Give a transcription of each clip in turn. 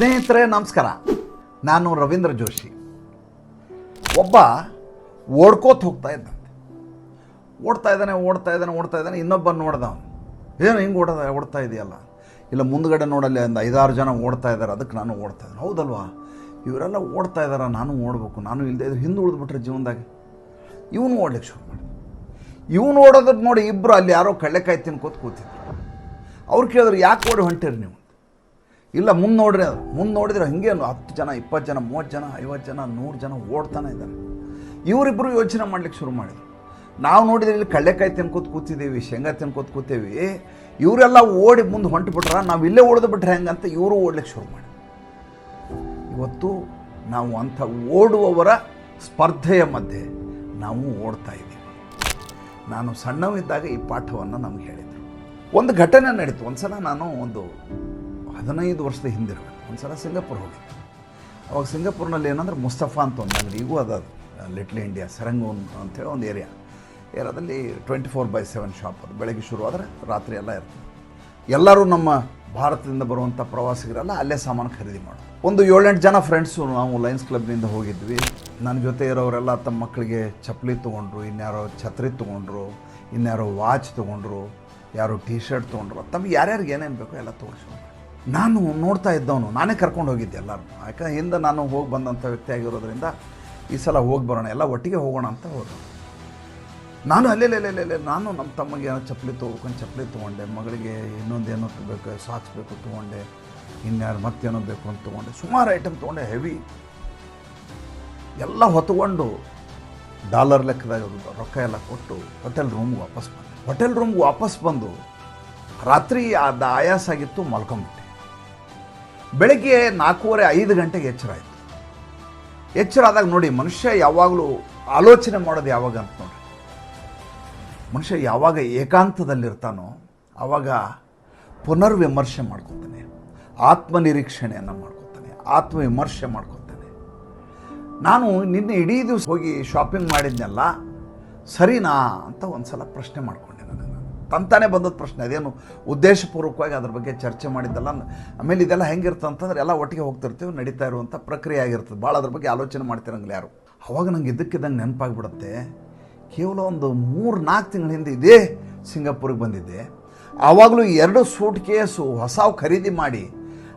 ಸ್ನೇಹಿತರೆ, ನಮಸ್ಕಾರ. ನಾನು ರವೀಂದ್ರ ಜೋಶಿ. ಒಬ್ಬ ಓಡ್ಕೋತ ಹೋಗ್ತಾ ಇದ್ದಂತೆ. ಓಡ್ತಾ ಇದ್ದಾನೆ ಓಡ್ತಾ ಇದ್ದಾನೆ ಓಡ್ತಾ ಇದ್ದಾನೆ ಇನ್ನೊಬ್ಬ ನೋಡ್ದ ಅವನು ಏನು ಹಿಂಗೆ ಓಡದ ಓಡ್ತಾ ಇದೆಯಲ್ಲ? ಇಲ್ಲ, ಮುಂದ್ಗಡೆ ನೋಡಲ್ಲಿ ಒಂದು ಐದಾರು ಜನ ಓಡ್ತಾ ಇದ್ದಾರೆ ಅದಕ್ಕೆ ನಾನು ಓಡ್ತಾ ಇದ್ದೆ ಹೌದಲ್ವಾ? ಇವರೆಲ್ಲ ಓಡ್ತಾ ಇದ್ದಾರೆ ನಾನು ಓಡಬೇಕು, ನಾನು ಇಲ್ಲದೆ ಇದ್ರೆ ಹಿಂದೆ ಉಳಿದ್ಬಿಟ್ರೆ ಜೀವನದಾಗ. ಇವನು ಓಡ್ಲಿಕ್ಕೆ ಶುರು ಮಾಡಿ ಇವನು ಓಡೋದ್ರ ನೋಡಿ ಇಬ್ಬರು ಅಲ್ಲಿ ಯಾರೋ ಕಳ್ಳೆಕಾಯಿ ತಿನ್ಕೋತ ಕೂತಿದ್ರು. ಅವ್ರು ಕೇಳಿದ್ರು, ಯಾಕೆ ಓಡಿ ಹೊಂಟಿರಿ ನೀವು? ಇಲ್ಲ, ಮುಂದೆ ನೋಡ್ರಿ ಅದು. ಮುಂದೆ ನೋಡಿದ್ರೆ ಹಂಗೇನು ಹತ್ತು ಜನ, ಇಪ್ಪತ್ತು ಜನ, ಮೂವತ್ತು ಜನ, ಐವತ್ತು ಜನ, ನೂರು ಜನ ಓಡ್ತಾನೆ ಇದ್ದಾರೆ. ಇವರಿಬ್ಬರು ಯೋಚನೆ ಮಾಡ್ಲಿಕ್ಕೆ ಶುರು ಮಾಡಿದ್ರು. ನಾವು ನೋಡಿದ್ರೆ ಇಲ್ಲಿ ಕಳ್ಳೆಕಾಯಿ ತಿನ್ಕೋತ ಕೂತಿದ್ದೀವಿ, ಶೇಂಗಾ ತಿನ್ಕೋತ ಕೂತೀವಿ. ಇವರೆಲ್ಲ ಓಡಿ ಮುಂದೆ ಹೊಂಟು ಬಿಟ್ರ ನಾವು ಇಲ್ಲೇ ಉಳಿದು ಬಿಟ್ರೆ ಹೆಂಗಂತ ಇವರು ಓಡ್ಲಿಕ್ಕೆ ಶುರು ಮಾಡಿ ಇವತ್ತು ನಾವು ಅಂಥ ಓಡುವವರ ಸ್ಪರ್ಧೆಯ ಮಧ್ಯೆ ನಾವು ಓಡ್ತಾ ಇದ್ದೀವಿ. ನಾನು ಸಣ್ಣವಿದ್ದಾಗ ಈ ಪಾಠವನ್ನು ನಮ್ಗೆ ಹೇಳಿದರು. ಒಂದು ಘಟನೆ ನಡೀತು. ಒಂದು ಸಲ ನಾನು ಒಂದು ಹದಿನೈದು ವರ್ಷದ ಹಿಂದಿರು ಒಂದು ಸಲ ಸಿಂಗಾಪುರ್ ಹೋಗಿದ್ದೆ ಅವಾಗ ಸಿಂಗಾಪುರ್ನಲ್ಲಿ ಏನಂದ್ರೆ ಮುಸ್ತಫಾ ಅಂತ ಒಂದು ಅಂಗಡಿ ಈಗೂ ಅದ ಲಿಟ್ಲ್ ಇಂಡಿಯಾ ಸರಂಗೂನ್ ಅಂತೇಳಿ ಒಂದು ಏರಿಯಾ ಏರಿಯಾದಲ್ಲಿ twenty four by seven shop ಅದು. ಬೆಳಗ್ಗೆ ಶುರು ಆದರೆ ರಾತ್ರಿ ಎಲ್ಲ ಇರ್ತದೆ. ಎಲ್ಲರೂ ನಮ್ಮ ಭಾರತದಿಂದ ಬರುವಂಥ ಪ್ರವಾಸಿಗರೆಲ್ಲ ಅಲ್ಲೇ ಸಾಮಾನು ಖರೀದಿ ಮಾಡೋದು. ಒಂದು ಏಳೆಂಟು ಜನ ಫ್ರೆಂಡ್ಸು ನಾವು ಲಯನ್ಸ್ ಕ್ಲಬ್ನಿಂದ ಹೋಗಿದ್ವಿ. ನನ್ನ ಜೊತೆ ಇರೋರೆಲ್ಲ ತಮ್ಮ ಮಕ್ಕಳಿಗೆ ಚಪ್ಪಲಿ ತೊಗೊಂಡ್ರು, ಇನ್ಯಾರೋ ಛತ್ರಿ ತೊಗೊಂಡ್ರು, ಇನ್ಯಾರೋ ವಾಚ್ ತೊಗೊಂಡ್ರು, ಯಾರೋ ಟೀ ಶರ್ಟ್ ತೊಗೊಂಡ್ರು. ತಮಗೆ ಯಾರ್ಯಾರಿಗೆ ಏನೇನು ಬೇಕೋ ಎಲ್ಲ ತೋರಿಸು ನಾನು ನೋಡ್ತಾ ಇದ್ದವನು, ನಾನೇ ಕರ್ಕೊಂಡು ಹೋಗಿದ್ದೆ ಎಲ್ಲರೂ ಯಾಕಂದ್ರೆ ಹಿಂದೆ ನಾನು ಹೋಗಿ ಬಂದಂಥ ವ್ಯಕ್ತಿ ಆಗಿರೋದ್ರಿಂದ ಈ ಸಲ ಹೋಗಿ ಬರೋಣ, ಎಲ್ಲ ಒಟ್ಟಿಗೆ ಹೋಗೋಣ ಅಂತ ಹೋದ. ನಾನು ಅಲ್ಲೇ ಅಲ್ಲೇ ನಾನು ನಮ್ಮ ತಮ್ಮಗೆ ಏನೋ ಚಪ್ಪಲಿ ತೊಗೊಳ್ಕೊಂಡು ಚಪ್ಪಲಿ ತೊಗೊಂಡೆ, ಮಗಳಿಗೆ ಇನ್ನೊಂದು ಏನೋ ಬೇಕು, ಸಾಕ್ಸ್ ಬೇಕು ತೊಗೊಂಡೆ, ಇನ್ಯಾರು ಮತ್ತೇನೋ ಬೇಕು ಅಂತ ತೊಗೊಂಡೆ, ಸುಮಾರು ಐಟಮ್ ತೊಗೊಂಡೆ, ಹೆವಿ. ಎಲ್ಲ ಹೊತ್ಕೊಂಡು ಡಾಲರ್ ಲೆಕ್ಕದಾಗ ರೊಕ್ಕ ಎಲ್ಲ ಕೊಟ್ಟು ಹೋಟೆಲ್ ರೂಮ್ಗೆ ವಾಪಸ್ ಬಂದೆ. ಹೋಟೆಲ್ ರೂಮ್ಗೆ ವಾಪಸ್ ಬಂದು ರಾತ್ರಿ ಅದು ಆಯಾಸ ಆಗಿತ್ತು ಮಲ್ಕೊಂಬಿಟ್ಟೆ. ಬೆಳಗ್ಗೆ ನಾಲ್ಕೂವರೆ ಐದು ಗಂಟೆಗೆ ಎಚ್ಚರ ಆಯಿತು. ಎಚ್ಚರ ಆದಾಗ ನೋಡಿ, ಮನುಷ್ಯ ಯಾವಾಗಲೂ ಆಲೋಚನೆ ಮಾಡೋದು ಯಾವಾಗ ಅಂತ ನೋಡಿ ಮನುಷ್ಯ ಯಾವಾಗ ಏಕಾಂತದಲ್ಲಿರ್ತಾನೋ, ಆವಾಗ ಪುನರ್ವಿಮರ್ಶೆ ಮಾಡ್ಕೊತಾನೆ. ಆತ್ಮನಿರೀಕ್ಷಣೆಯನ್ನು ಮಾಡ್ಕೊತಾನೆ. ಆತ್ಮವಿಮರ್ಶೆ ಮಾಡ್ಕೊತಾನೆ. ನಾನು ನಿನ್ನೆ ಇಡೀ ದಿವಸ ಹೋಗಿ ಶಾಪಿಂಗ್ ಮಾಡಿದ್ನೆಲ್ಲ, ಸರಿನಾ ಅಂತ ಒಂದು ಸಲ ಪ್ರಶ್ನೆ ನನಗೆ ತಂತಾನೆ ಬಂದದ ಪ್ರಶ್ನೆ. ಅದೇನು ಉದ್ದೇಶಪೂರ್ವಕವಾಗಿ ಅದ್ರ ಬಗ್ಗೆ ಚರ್ಚೆ ಮಾಡಿದ್ದಲ್ಲ. ಆಮೇಲೆ ಇದೆಲ್ಲ ಹೆಂಗಿರ್ತದೆ ಅಂತಂದ್ರೆ ಎಲ್ಲ ಒಟ್ಟಿಗೆ ಹೋಗ್ತಿರ್ತೀವಿ, ನಡೀತಾ ಇರುವಂಥ ಪ್ರಕ್ರಿಯೆ ಆಗಿರ್ತದೆ. ಭಾಳ ಅದ್ರ ಬಗ್ಗೆ ಆಲೋಚನೆ ಮಾಡ್ತಿರಂಗಿಲ್ಲ ಯಾರು. ಅವಾಗ ನಂಗೆ ಇದ್ದಕ್ಕಿದ್ದಂಗೆ ನೆನಪಾಗ್ಬಿಡುತ್ತೆ. ಕೇವಲ ಒಂದು ಮೂರು ನಾಲ್ಕು ತಿಂಗಳ ಹಿಂದೆ ಇದೇ ಸಿಂಗಾಪುರಿಗೆ ಬಂದಿದ್ದೆ. ಆವಾಗಲೂ ಎರಡು ಸೂಟ್ ಕೇಸು ಹೊಸವು ಖರೀದಿ ಮಾಡಿ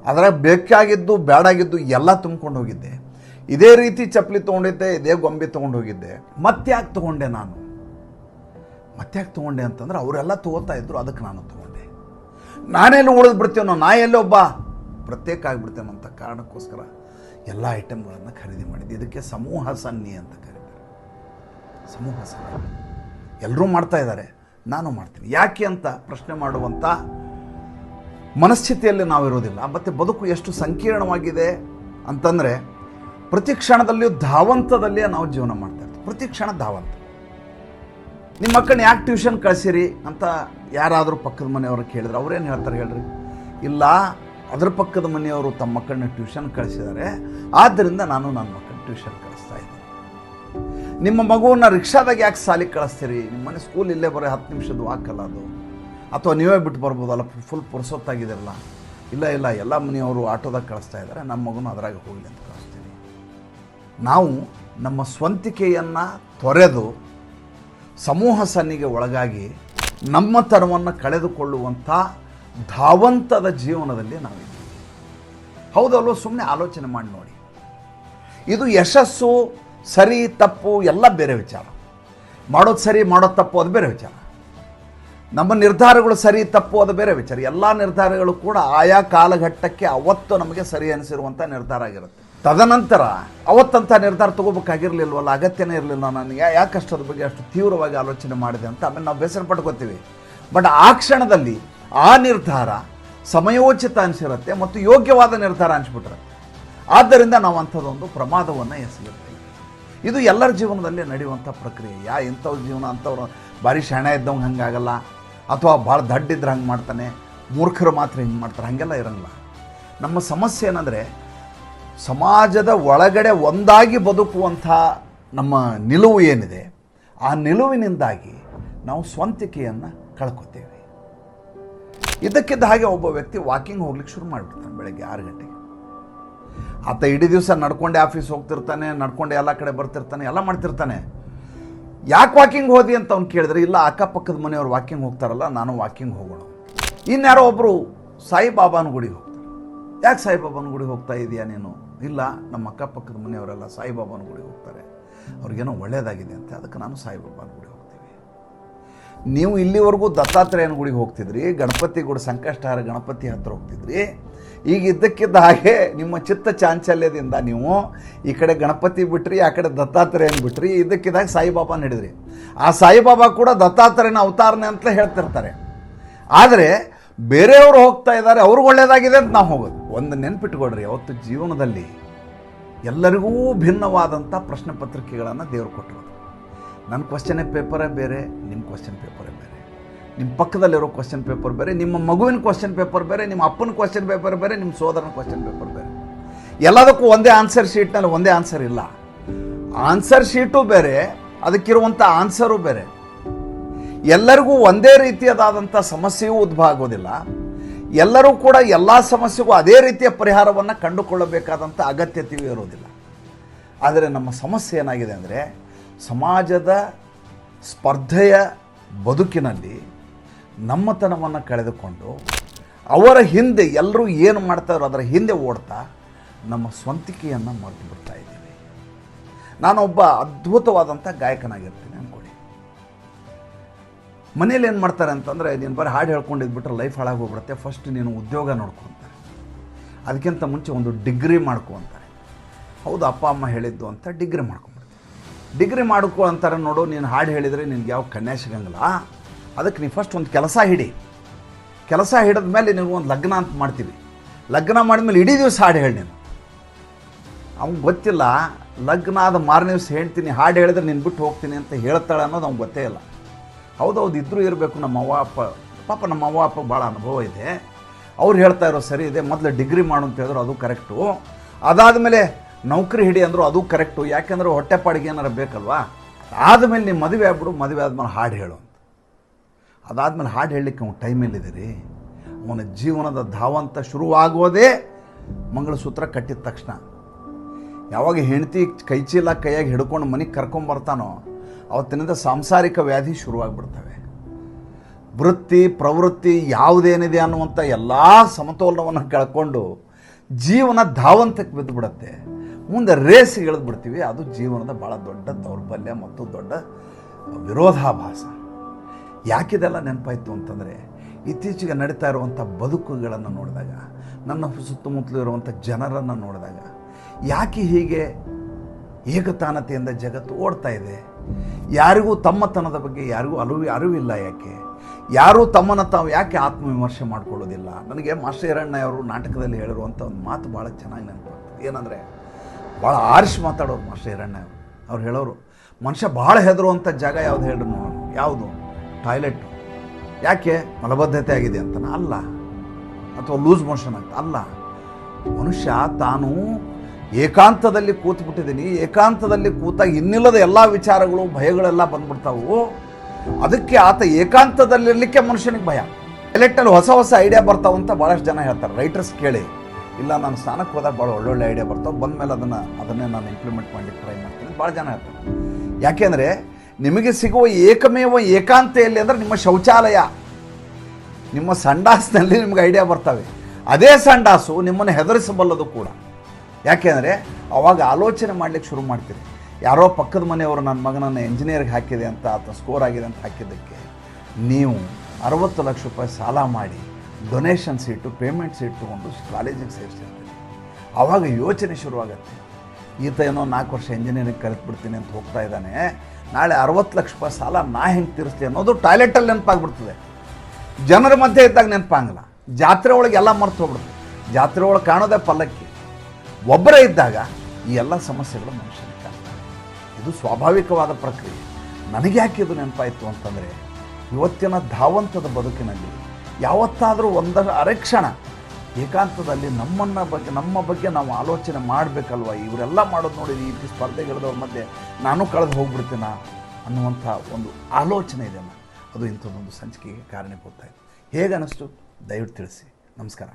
ಅದರ ಬೇಕಾಗಿದ್ದು ಬೇಡಾಗಿದ್ದು ಎಲ್ಲ ತುಂಬ್ಕೊಂಡು ಹೋಗಿದ್ದೆ. ಇದೇ ರೀತಿ ಚಪ್ಪಲಿ ತೊಗೊಂಡಿದ್ದೆ, ಇದೇ ಗೊಂಬೆ ತೊಗೊಂಡು ಹೋಗಿದ್ದೆ. ಮತ್ತ್ಯಾಕೆ ತೊಗೊಂಡೆ ನಾನು? ಮತ್ತ್ಯಾಕೆ ತೊಗೊಂಡೆ ಅಂತಂದ್ರೆ ಅವರೆಲ್ಲ ತೊಗೋತಾ ಇದ್ರು, ಅದಕ್ಕೆ ನಾನು ತೊಗೊಂಡೆ. ನಾನೆಲ್ಲ ಉಳಿದು ಬಿಡ್ತೇನೋ, ನಾ ಎಲ್ಲೊಬ್ಬ ಪ್ರತ್ಯೇಕ ಆಗಿಬಿಡ್ತೇನೆ ಅಂತ ಕಾರಣಕ್ಕೋಸ್ಕರ ಎಲ್ಲ ಐಟಮ್ಗಳನ್ನು ಖರೀದಿ ಮಾಡಿದ್ದೆ. ಇದಕ್ಕೆ ಸಮೂಹ ಸನ್ನಿ ಅಂತ ಕರೀತಾರೆ. ಸಮೂಹ ಸನ್ನಿ. ಎಲ್ಲರೂ ಮಾಡ್ತಾ ಇದ್ದಾರೆ. ನಾನು ಮಾಡ್ತೀನಿ. ಯಾಕೆ ಅಂತ ಪ್ರಶ್ನೆ ಮಾಡುವಂಥ ಮನಸ್ಥಿತಿಯಲ್ಲಿ ನಾವಿರೋದಿಲ್ಲ ಮತ್ತು ಬದುಕು ಎಷ್ಟು ಸಂಕೀರ್ಣವಾಗಿದೆ ಅಂತಂದರೆ, ಪ್ರತಿ ಕ್ಷಣದಲ್ಲಿಯೂ ಧಾವಂತದಲ್ಲಿಯೇ ನಾವು ಜೀವನ ಮಾಡ್ತಾ ಇರ್ತೀವಿ. ಪ್ರತಿ ಕ್ಷಣ ಧಾವಂತ. ನಿಮ್ಮ ಮಕ್ಕಳನ್ನ ಯಾಕೆ ಟ್ಯೂಷನ್ ಕಳಿಸಿರಿ ಅಂತ ಯಾರಾದರೂ ಪಕ್ಕದ ಮನೆಯವ್ರು ಕೇಳಿದ್ರೆ ಅವ್ರೇನು ಹೇಳ್ತಾರೆ ಹೇಳ್ರಿ? ಇಲ್ಲ, ಅದ್ರ ಪಕ್ಕದ ಮನೆಯವರು ತಮ್ಮ ಮಕ್ಕಳನ್ನ ಟ್ಯೂಷನ್ ಕಳಿಸಿದ್ದಾರೆ ಆದ್ದರಿಂದ ನಾನು ನನ್ನ ಮಕ್ಕಳನ್ನ ಟ್ಯೂಷನ್ ಕಳಿಸ್ತಾ ಇದ್ದೀನಿ. ನಿಮ್ಮ ಮಗುವನ್ನು ರಿಕ್ಷಾದಾಗ ಯಾಕೆ ಸಾಲಿಗೆ ಕಳಿಸ್ತೀರಿ? ನಿಮ್ಮ ಮನೆ ಸ್ಕೂಲ್ ಇಲ್ಲೇ ಬರೋ ಹತ್ತು ನಿಮಿಷದ ವಾಕಲ್ಲ ಅದು. ಅಥವಾ ನೀವೇ ಬಿಟ್ಟು ಬರ್ಬೋದಲ್ಲ ಫುಲ್ ಪುರ್ಸೊತ್ತಾಗಿದ್ದಿರಲ್ಲ ಇಲ್ಲ ಇಲ್ಲ, ಎಲ್ಲ ಮನೆಯವರು ಆಟೋದಾಗ ಕಳಿಸ್ತಾ ಇದ್ದಾರೆ ನಮ್ಮ ಮಗುನ ಅದ್ರಾಗ ಹೋಗಲಿ ಅಂತ ಕಳಿಸ್ತೀನಿ. ನಾವು ನಮ್ಮ ಸ್ವಂತಿಕೆಯನ್ನು ತೊರೆದು ಸಮೂಹ ಸನ್ನಿಗೆ ಒಳಗಾಗಿ ನಮ್ಮ ತನವನ್ನು ಕಳೆದುಕೊಳ್ಳುವಂಥ ಧಾವಂತದ ಜೀವನದಲ್ಲಿ ನಾವಿದ್ದೀವಿ. ಹೌದಲ್ವ? ಸುಮ್ಮನೆ ಆಲೋಚನೆ ಮಾಡಿ ನೋಡಿ. ಇದು ಯಶಸ್ಸು, ಸರಿ, ತಪ್ಪು ಎಲ್ಲ ಬೇರೆ ವಿಚಾರ. ಮಾಡೋದು ಸರಿ, ಮಾಡೋದು ತಪ್ಪು, ಅದು ಬೇರೆ ವಿಚಾರ. ನಮ್ಮ ನಿರ್ಧಾರಗಳು ಸರಿ, ತಪ್ಪು, ಅದು ಬೇರೆ ವಿಚಾರ. ಎಲ್ಲ ನಿರ್ಧಾರಗಳು ಕೂಡ ಆಯಾ ಕಾಲಘಟ್ಟಕ್ಕೆ ಅವತ್ತು ನಮಗೆ ಸರಿ ಅನಿಸಿರುವಂಥ ನಿರ್ಧಾರ ಆಗಿರುತ್ತೆ. ತದನಂತರ ಅವತ್ತಂಥ ನಿರ್ಧಾರ ತಗೋಬೇಕಾಗಿರ್ಲಿಲ್ವಲ್ಲ, ಅಗತ್ಯನೇ ಇರಲಿಲ್ಲ ನನಗೆ ಯಾಕೆ ಅಷ್ಟು ಅದ್ರ ಬಗ್ಗೆ ಅಷ್ಟು ತೀವ್ರವಾಗಿ ಆಲೋಚನೆ ಮಾಡಿದೆ ಅಂತ ಆಮೇಲೆ ನಾವು ಬೇಸರ ಪಡ್ಕೋತೀವಿ ಬಟ್ ಆ ಕ್ಷಣದಲ್ಲಿ ಆ ನಿರ್ಧಾರ ಸಮಯೋಚಿತ ಅನಿಸಿರುತ್ತೆ ಮತ್ತು ಯೋಗ್ಯವಾದ ನಿರ್ಧಾರ ಅನಿಸ್ಬಿಟ್ಟಿರುತ್ತೆ ಆದ್ದರಿಂದ ನಾವು ಅಂಥದ್ದೊಂದು ಪ್ರಮಾದವನ್ನು ಎಸಗಿರ್ತೀವಿ. ಇದು ಎಲ್ಲರ ಜೀವನದಲ್ಲಿ ನಡೆಯುವಂಥ ಪ್ರಕ್ರಿಯೆ. ಯಾ ಇಂಥವ್ರ ಜೀವನ, ಅಂಥವ್ರು ಭಾರಿ ಶಾಣೆ ಇದ್ದವಂಗೆ ಹಂಗಾಗಲ್ಲ. ಅಥವಾ ಭಾಳ ದಡ್ಡಿದ್ರೆ ಹಂಗೆ ಮಾಡ್ತಾನೆ. ಮೂರ್ಖರು ಮಾತ್ರ ಹಿಂಗೆ ಮಾಡ್ತಾರೆ. ಹಾಗೆಲ್ಲ ಇರಂಗಿಲ್ಲ. ನಮ್ಮ ಸಮಸ್ಯೆ ಏನಂದರೆ ಸಮಾಜದ ಒಳಗಡೆ ಒಂದಾಗಿ ಬದುಕುವಂಥ ನಮ್ಮ ನಿಲುವು ಏನಿದೆ, ಆ ನಿಲುವಿನಿಂದಾಗಿ ನಾವು ಸ್ವಂತಿಕೆಯನ್ನು ಕಳ್ಕೊತೇವೆ. ಇದಕ್ಕಿದ್ದ ಹಾಗೆ ಒಬ್ಬ ವ್ಯಕ್ತಿ ವಾಕಿಂಗ್ ಹೋಗ್ಲಿಕ್ಕೆ ಶುರು ಮಾಡಿಬಿಡ್ತಾನೆ ಬೆಳಗ್ಗೆ ಆರು ಗಂಟೆಗೆ. ಆತ ಇಡೀ ದಿವಸ ನಡ್ಕೊಂಡೆ ಆಫೀಸ್ ಹೋಗ್ತಿರ್ತಾನೆ, ನಡ್ಕೊಂಡೆ ಎಲ್ಲ ಕಡೆ ಬರ್ತಿರ್ತಾನೆ, ಎಲ್ಲ ಮಾಡ್ತಿರ್ತಾನೆ. ಯಾಕೆ ವಾಕಿಂಗ್ ಹೋದಿ ಅಂತ ಅವ್ನು ಕೇಳಿದ್ರೆ, ಇಲ್ಲ, ಅಕ್ಕಪಕ್ಕದ ಮನೆಯವ್ರು ವಾಕಿಂಗ್ ಹೋಗ್ತಾರಲ್ಲ, ನಾನು ವಾಕಿಂಗ್ ಹೋಗೋಣ. ಇನ್ಯಾರೋ ಒಬ್ಬರು ಸಾಯಿಬಾಬಾನ ಗುಡಿಗೆ ಹೋಗ್ತಾರೆ. ಯಾಕೆ ಸಾಯಿಬಾಬಾನ ಗುಡಿಗೆ ಹೋಗ್ತಾ ಇದೆಯಾ ನೀನು? ಇಲ್ಲ, ನಮ್ಮ ಅಕ್ಕಪಕ್ಕದ ಮನೆಯವರೆಲ್ಲ ಸಾಯಿಬಾಬಾನ ಗುಡಿಗೆ ಹೋಗ್ತಾರೆ. ಅವ್ರಿಗೇನೋ ಒಳ್ಳೆಯದಾಗಿದೆ ಅಂತ, ಅದಕ್ಕೆ ನಾನು ಸಾಯಿಬಾಬಾನ ಗುಡಿಗೆ ಹೋಗ್ತೀವಿ. ನೀವು ಇಲ್ಲಿವರೆಗೂ ದತ್ತಾತ್ರೇಯನ ಗುಡಿಗೆ ಹೋಗ್ತಿದ್ರಿ, ಗಣಪತಿ ಗುಡಿ, ಸಂಕಷ್ಟಹಾರ ಗಣಪತಿ ಹತ್ರ ಹೋಗ್ತಿದ್ರಿ. ಈಗ ಇದ್ದಕ್ಕಿದ್ದ ಹಾಗೆ ನಿಮ್ಮ ಚಿತ್ತ ಚಾಂಚಲ್ಯದಿಂದ ನೀವು ಈ ಕಡೆ ಗಣಪತಿ ಬಿಟ್ರಿ, ಆ ಕಡೆ ದತ್ತಾತ್ರೇಯನ ಬಿಟ್ರಿ ಇದಕ್ಕಿದ್ದಾಗ ಸಾಯಿಬಾಬಾ ಹಿಡಿದ್ರಿ. ಆ ಸಾಯಿಬಾಬಾ ಕೂಡ ದತ್ತಾತ್ರೇಯನ ಅವತಾರನೆ ಅಂತಲೇ ಹೇಳ್ತಿರ್ತಾರೆ. ಆದರೆ ಬೇರೆಯವರು ಹೋಗ್ತಾ ಇದ್ದಾರೆ, ಅವ್ರಿಗೆ ಒಳ್ಳೆಯದಾಗಿದೆ ಅಂತ ನಾವು ಹೋಗೋದು. ಒಂದು ನೆನ್ಪಿಟ್ಕೊಡ್ರಿ ಅವತ್ತು ಜೀವನದಲ್ಲಿ ಎಲ್ಲರಿಗೂ ಭಿನ್ನವಾದಂಥ ಪ್ರಶ್ನೆ ಪತ್ರಿಕೆಗಳನ್ನು ದೇವರು ಕೊಟ್ಟರು ನನ್ನ ಕ್ವಶನ್ ಪೇಪರೇ ಬೇರೆ ನಿಮ್ಮ ಕ್ವಶನ್ ಪೇಪರೇ ಬೇರೆ. ನಿಮ್ಮ ಪಕ್ಕದಲ್ಲಿರೋ ಕ್ವಶನ್ ಪೇಪರ್ ಬೇರೆ, ನಿಮ್ಮ ಮಗುವಿನ ಕ್ವಶನ್ ಪೇಪರ್ ಬೇರೆ, ನಿಮ್ಮ ಅಪ್ಪನ ಕ್ವಶನ್ ಪೇಪರ್ ಬೇರೆ, ನಿಮ್ಮ ಸೋದರನ ಕ್ವಶನ್ ಪೇಪರ್ ಬೇರೆ. ಎಲ್ಲದಕ್ಕೂ ಒಂದೇ ಆನ್ಸರ್ ಶೀಟ್ನಲ್ಲಿ ಒಂದೇ ಆನ್ಸರ್ ಇಲ್ಲ. ಆನ್ಸರ್ ಶೀಟು ಬೇರೆ, ಅದಕ್ಕಿರುವಂಥ ಆನ್ಸರು ಬೇರೆ. ಎಲ್ಲರಿಗೂ ಒಂದೇ ರೀತಿಯದಾದಂಥ ಸಮಸ್ಯೆಯೂ ಉದ್ಭವ ಆಗೋದಿಲ್ಲ. ಎಲ್ಲರೂ ಕೂಡ ಎಲ್ಲ ಸಮಸ್ಯೆಗೂ ಅದೇ ರೀತಿಯ ಪರಿಹಾರವನ್ನು ಕಂಡುಕೊಳ್ಳಬೇಕಾದಂಥ ಅಗತ್ಯತೆಯೂ ಇರೋದಿಲ್ಲ. ಆದರೆ ನಮ್ಮ ಸಮಸ್ಯೆ ಏನಾಗಿದೆ ಅಂದರೆ ಸಮಾಜದ ಸ್ಪರ್ಧೆಯ ಬದುಕಿನಲ್ಲಿ ನಮ್ಮತನವನ್ನು ಕಳೆದುಕೊಂಡು ಅವರ ಹಿಂದೆ ಎಲ್ಲರೂ ಏನು ಮಾಡ್ತಾರೋ ಅದರ ಹಿಂದೆ ಓಡ್ತಾ ನಮ್ಮ ಸ್ವಂತಿಕೆಯನ್ನು ಮರೆತು ಬಿಡ್ತಾ ಇದ್ದೀವಿ. ನಾನೊಬ್ಬ ಅದ್ಭುತವಾದಂಥ ಗಾಯಕನಾಗಿರ್ತೀನಿ. ಮನೇಲಿ ಏನು ಮಾಡ್ತಾರೆ ಅಂತಂದರೆ, ನೀನು ಬರೀ ಹಾಡು ಹೇಳ್ಕೊಂಡಿದ್ಬಿಟ್ರೆ ಲೈಫ್ ಹಾಳಾಗೋಗ್ಬಿಡುತ್ತೆ. ಫಸ್ಟ್ ನೀನು ಉದ್ಯೋಗ ನೋಡ್ಕೊಂತಾರೆ ಅದಕ್ಕಿಂತ ಮುಂಚೆ ಒಂದು ಡಿಗ್ರಿ ಮಾಡ್ಕೊ ಅಂತಾರೆ. ಹೌದು, ಅಪ್ಪ, ಅಮ್ಮ ಹೇಳಿದ್ದು ಅಂತ ಡಿಗ್ರಿ ಮಾಡ್ಕೊಂಬಿಡ್ತಾರೆ ಡಿಗ್ರಿ ಮಾಡ್ಕೊ ಅಂತಾರೆ ನೋಡು, ನೀನು ಹಾಡು ಹೇಳಿದರೆ ನಿನಗೆ ಯಾವ ಕನ್ಯಾ ಸಿಗಂಗಿಲ್ಲ. ಅದಕ್ಕೆ ನೀವು ಫಸ್ಟ್ ಒಂದು ಕೆಲಸ ಹಿಡಿ. ಕೆಲಸ ಹಿಡಿದ ಮೇಲೆ ನೀವು ಒಂದು ಲಗ್ನ ಅಂತ ಮಾಡ್ತೀವಿ. ಲಗ್ನ ಮಾಡಿದ್ಮೇಲೆ ಇಡೀ ದಿವಸ ಹಾಡು ಹೇಳಿ ನೀನು. ಅವ್ನು ಗೊತ್ತಿಲ್ಲ, ಲಗ್ನ ಆದ ಮಾರನೇ ದಿವಸ ಹೇಳ್ತೀನಿ, ಹಾಡು ಹೇಳಿದ್ರೆ ನೀನು ಬಿಟ್ಟು ಹೋಗ್ತೀನಿ ಅಂತ ಹೇಳ್ತಾಳೆ ಅನ್ನೋದು ಅವ್ನು ಗೊತ್ತೇ ಇಲ್ಲ. ಹೌದೌದು, ಇದ್ರೂ ಇರಬೇಕು ನಮ್ಮ ಅವ್ವ, ಅಪ್ಪ. ಪಾಪ ನಮ್ಮ ಅವ್ವ, ಅಪ್ಪ ಭಾಳ ಅನುಭವ ಇದೆ. ಅವ್ರು ಹೇಳ್ತಾ ಇರೋ ಸರಿ ಇದೆ, ಮೊದಲು ಡಿಗ್ರಿ ಮಾಡು ಅಂತ ಹೇಳಿದ್ರು ಅದು ಕರೆಕ್ಟು. ಅದಾದಮೇಲೆ ನೌಕರಿ ಹಿಡಿ ಅಂದರು ಅದು ಕರೆಕ್ಟು. ಯಾಕೆಂದ್ರೆ ಹೊಟ್ಟೆಪಾಡಿಗೆ ಏನಾರು ಬೇಕಲ್ವಾ? ಆದಮೇಲೆ ನೀವು ಮದುವೆ ಆಗ್ಬಿಡು, ಮದುವೆ ಆದ್ಮೇಲೆ ಹಾಡು ಹೇಳು ಅಂತ. ಅದಾದಮೇಲೆ ಹಾಡು ಹೇಳಲಿಕ್ಕೆ ಅವ್ನು ಟೈಮ್ ಎಲ್ಲಿದೆ ರೀ ಅವನ ಜೀವನದ ಧಾವಂತ ಶುರುವಾಗೋದೇ ಮಂಗಳಸೂತ್ರ ಕಟ್ಟಿದ ತಕ್ಷಣ. ಯಾವಾಗ ಹೆಂಡತಿ ಕೈಚೀಲ ಕೈಯಾಗಿ ಹಿಡ್ಕೊಂಡು ಮನೆಗೆ ಕರ್ಕೊಂಬರ್ತಾನೋ ಅವತ್ತಿನಿಂದ ಸಾಂಸಾರಿಕ ವ್ಯಾಧಿ ಶುರುವಾಗ್ಬಿಡ್ತವೆ. ವೃತ್ತಿ, ಪ್ರವೃತ್ತಿ ಯಾವುದೇನಿದೆ ಅನ್ನುವಂಥ ಎಲ್ಲ ಸಮತೋಲನವನ್ನು ಕಳ್ಕೊಂಡು ಜೀವನ ಧಾವಂತಕ್ಕೆ ಬಿದ್ದು ಬಿಡುತ್ತೆ ಮುಂದೆ ರೇಸ್ ಇಳಿದು ಬಿಡ್ತೀವಿ ಅದು ಜೀವನದ ಭಾಳ ದೊಡ್ಡ ದೌರ್ಬಲ್ಯ ಮತ್ತು ದೊಡ್ಡ ವಿರೋಧಾಭಾಸ. ಯಾಕಿದೆಲ್ಲ ನೆನಪಾಯಿತು ಅಂತಂದರೆ, ಇತ್ತೀಚೆಗೆ ನಡೀತಾ ಇರುವಂಥ ಬದುಕುಗಳನ್ನು ನೋಡಿದಾಗ, ನನ್ನ ಸುತ್ತಮುತ್ತಲು ಇರುವಂಥ ಜನರನ್ನು ನೋಡಿದಾಗ, ಯಾಕೆ ಹೀಗೆ ಏಕತಾನತೆಯಿಂದ ಜಗತ್ತು ಓಡ್ತಾ ಇದೆ? ಯಾರಿಗೂ ತಮ್ಮತನದ ಬಗ್ಗೆ ಯಾರಿಗೂ ಅರಿವು ಅರಿವಿಲ್ಲ ಯಾಕೆ? ಯಾರೂ ತಮ್ಮನ್ನು ತಾವು ಯಾಕೆ ಆತ್ಮವಿಮರ್ಶೆ ಮಾಡ್ಕೊಳ್ಳೋದಿಲ್ಲ? ನನಗೆ ಮಾಸ್ಟರ್ ಅವರು ನಾಟಕದಲ್ಲಿ ಹೇಳಿರುವಂಥ ಒಂದು ಮಾತು ಭಾಳ ಚೆನ್ನಾಗಿ ನೆನಪಾಗ್ತದೆ. ಏನಂದರೆ, ಭಾಳ ಆರಿಸಿ ಮಾತಾಡೋರು ಮಾಸ್ಟರ್ ಹಿರಣ್ಣ ಅವರು ಹೇಳೋರು, ಮನುಷ್ಯ ಭಾಳ ಹೆದರುವಂಥ ಜಾಗ ಯಾವುದು ಹೇಳ್ರಿ ನೋಡೋಣ ಯಾವುದು? ಟಾಯ್ಲೆಟ್. ಯಾಕೆ? ಮಲಬದ್ಧತೆ ಆಗಿದೆ ಅಂತ ಅಲ್ಲ. ಅಥವಾ ಲೂಸ್ ಮೋಷನ್ ಅಂತ ಅಲ್ಲ. ಮನುಷ್ಯ ತಾನು ಏಕಾಂತದಲ್ಲಿ ಕೂತ್ಬಿಟ್ಟಿದ್ದೀನಿ ಏಕಾಂತದಲ್ಲಿ ಕೂತಾಗ ಇನ್ನಿಲ್ಲದ ಎಲ್ಲ ವಿಚಾರಗಳು, ಭಯಗಳೆಲ್ಲ ಬಂದ್ಬಿಡ್ತಾವು. ಅದಕ್ಕೆ ಆತ ಏಕಾಂತದಲ್ಲಿರಲಿಕ್ಕೆ ಮನುಷ್ಯನಿಗೆ ಭಯ. ಎಲೆಕ್ಟಲ್ಲಿ ಹೊಸ ಹೊಸ ಐಡಿಯಾ ಬರ್ತಾವಂತ ಭಾಳಷ್ಟು ಜನ ಹೇಳ್ತಾರೆ. ರೈಟರ್ಸ್ ಕೇಳಿ, ಇಲ್ಲ, ನಾನು ಸ್ಥಾನಕ್ಕೆ ಹೋದಾಗ ಭಾಳ ಒಳ್ಳೊಳ್ಳೆ ಐಡಿಯಾ ಬರ್ತಾವೆ. ಬಂದಮೇಲೆ ಅದನ್ನು, ಅದನ್ನೇ ನಾನು ಇಂಪ್ಲಿಮೆಂಟ್ ಮಾಡಲಿಕ್ಕೆ ಟ್ರೈ ಮಾಡ್ತೀನಿ. ಭಾಳ ಜನ ಹೇಳ್ತಾರೆ. ಯಾಕೆಂದರೆ ನಿಮಗೆ ಸಿಗುವ ಏಕಮೇವ ಏಕಾಂತ ಎಲ್ಲಿ ಅಂದರೆ ನಿಮ್ಮ ಶೌಚಾಲಯ. ನಿಮ್ಮ ಸಂಡಾಸ್ನಲ್ಲಿ ನಿಮ್ಗೆ ಐಡಿಯಾ ಬರ್ತವೆ. ಅದೇ ಸಂಡಾಸು ನಿಮ್ಮನ್ನು ಹೆದರಿಸಬಲ್ಲದು ಕೂಡ. ಯಾಕೆಂದರೆ ಅವಾಗ ಆಲೋಚನೆ ಮಾಡಲಿಕ್ಕೆ ಶುರು ಮಾಡ್ತೀರಿ. ಯಾರೋ ಪಕ್ಕದ ಮನೆಯವರು ನನ್ನ ಮಗನನ್ನು ಇಂಜಿನಿಯರ್ಗೆ ಹಾಕಿದೆ ಅಂತ ಆತ ಸ್ಕೋರ್ ಆಗಿದೆ ಅಂತ ಹಾಕಿದ್ದಕ್ಕೆ ನೀವು ಅರವತ್ತು ಲಕ್ಷ ರೂಪಾಯಿ ಸಾಲ ಮಾಡಿ ಡೊನೇಷನ್ಸ್ ಇಟ್ಟು ಪೇಮೆಂಟ್ಸ್ ಇಟ್ಟುಕೊಂಡು ಕಾಲೇಜಿಗೆ ಸೇರಿಸಿರ್ತೀರಿ. ಆವಾಗ ಯೋಚನೆ ಶುರುವಾಗತ್ತೆ. ಈತ ಏನೋ ನಾಲ್ಕು ವರ್ಷ ಇಂಜಿನಿಯರಿಂಗ್ ಕಲಿತ್ಬಿಡ್ತೀನಿ ಅಂತ ಹೋಗ್ತಾ ಇದ್ದಾನೆ. ನಾಳೆ ಅರವತ್ತು ಲಕ್ಷ ರೂಪಾಯಿ ಸಾಲ ನಾ ಹೆಂಗೆ ತೀರಿಸ್ತೀನಿ ಅನ್ನೋದು ಟಾಯ್ಲೆಟಲ್ಲಿ ನೆನಪಾಗ್ಬಿಡ್ತದೆ. ಜನರ ಮಧ್ಯೆ ಇದ್ದಾಗ ನೆನಪಾಗಲ್ಲ. ಜಾತ್ರೆ ಒಳಗೆ ಎಲ್ಲ ಮರ್ತು ಹೋಗ್ಬಿಡ್ತದೆ. ಜಾತ್ರೆ ಒಳಗೆ ಕಾಣೋದೇ ಪಲ್ಲಕ್ಕಿ. ಒಬ್ಬರೇ ಇದ್ದಾಗ ಈ ಎಲ್ಲ ಸಮಸ್ಯೆಗಳು ಮನುಷ್ಯನಿಗೆ ಕಾಣ್ತವೆ. ಇದು ಸ್ವಾಭಾವಿಕವಾದ ಪ್ರಕ್ರಿಯೆ. ನನಗೆ ಯಾಕೆ ಇದು ನೆನಪಾಯಿತು ಅಂತಂದರೆ, ಇವತ್ತಿನ ಧಾವಂತದ ಬದುಕಿನಲ್ಲಿ ಯಾವತ್ತಾದರೂ ಒಂದ ಅರೆಕ್ಷಣ ಏಕಾಂತದಲ್ಲಿ ನಮ್ಮನ್ನ ಬಗ್ಗೆ, ನಮ್ಮ ಬಗ್ಗೆ ನಾವು ಆಲೋಚನೆ ಮಾಡಬೇಕಲ್ವ? ಇವರೆಲ್ಲ ಮಾಡೋದು ನೋಡಿ ಈ ರೀತಿ ಸ್ಪರ್ಧೆಗಳಿದವ್ರ ಮಧ್ಯೆ ನಾನು ಕಳೆದು ಹೋಗ್ಬಿಡ್ತೀನ ಅನ್ನುವಂಥ ಒಂದು ಆಲೋಚನೆ ಇದೆ. ಅದು ಇಂಥದ್ದೊಂದು ಸಂಚಿಕೆಗೆ ಕಾರಣೀಭೂತ ಆಯಿತು. ಹೇಗೆ ಅನ್ನಿಸ್ತು ದಯವಿಟ್ಟು ತಿಳಿಸಿ. ನಮಸ್ಕಾರ.